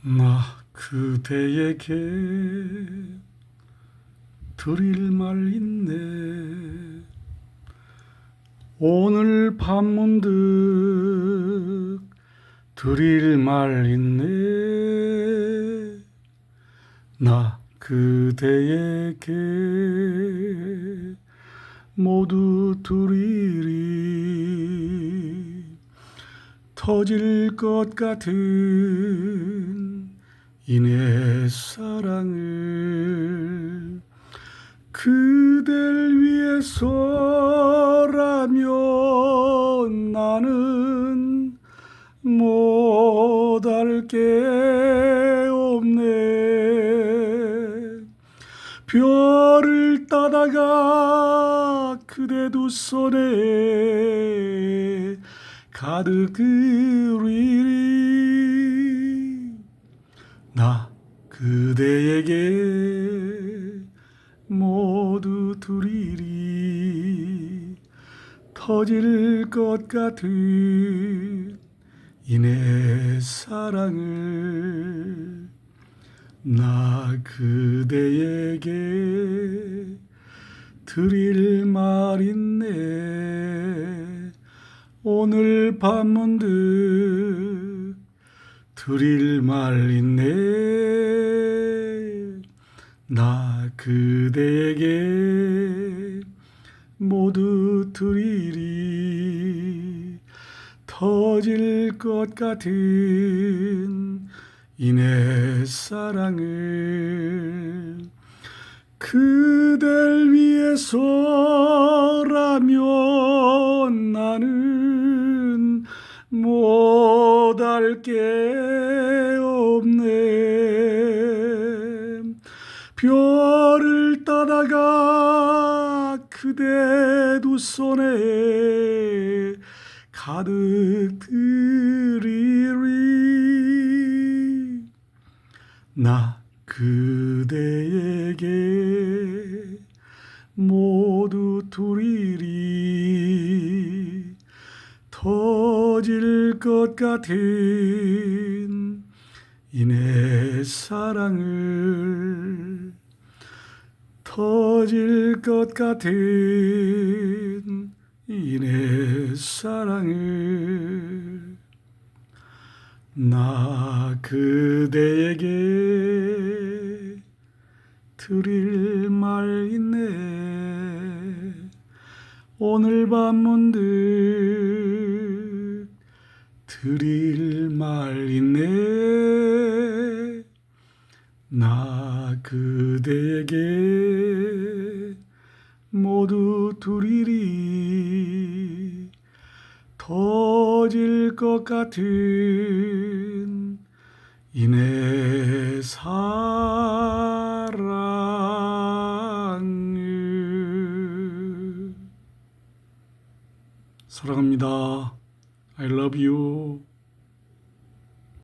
나 그대에게 드릴 말 있네. 오늘 밤 문득 드릴 말 있네. 나 그대에게 모두 드리리. 터질 것 같은 이내 사랑을 그댈 위해서라면 나는 못할 게 없네. 별을 따다가 그대 두 손에 가득 그리 두 드리리 터질 것 같은 이내 사랑을 나 그대에게 드릴 말 있네. 오늘 밤 문득 드릴 말 있네. 나 그대에게 모두 드리리. 터질 것 같은 이내 사랑을 그댈 위해서라면 나는 못할 게 없네 별을 따다가 그대 두 손에 가득 드리리. 나 그대에게 모두 드리리. 터질 것 같은 이내 사랑을 터질 것 같은 이내 사랑을 나 그대에게 드릴 말 있네. 오늘 밤 문득 드릴 말 있네. 나 그대에게 모두 드리리 터질 것 같은 이내 사랑을 사랑합니다. I love you.